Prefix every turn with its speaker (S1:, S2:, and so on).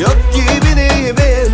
S1: Yok gibiyim ben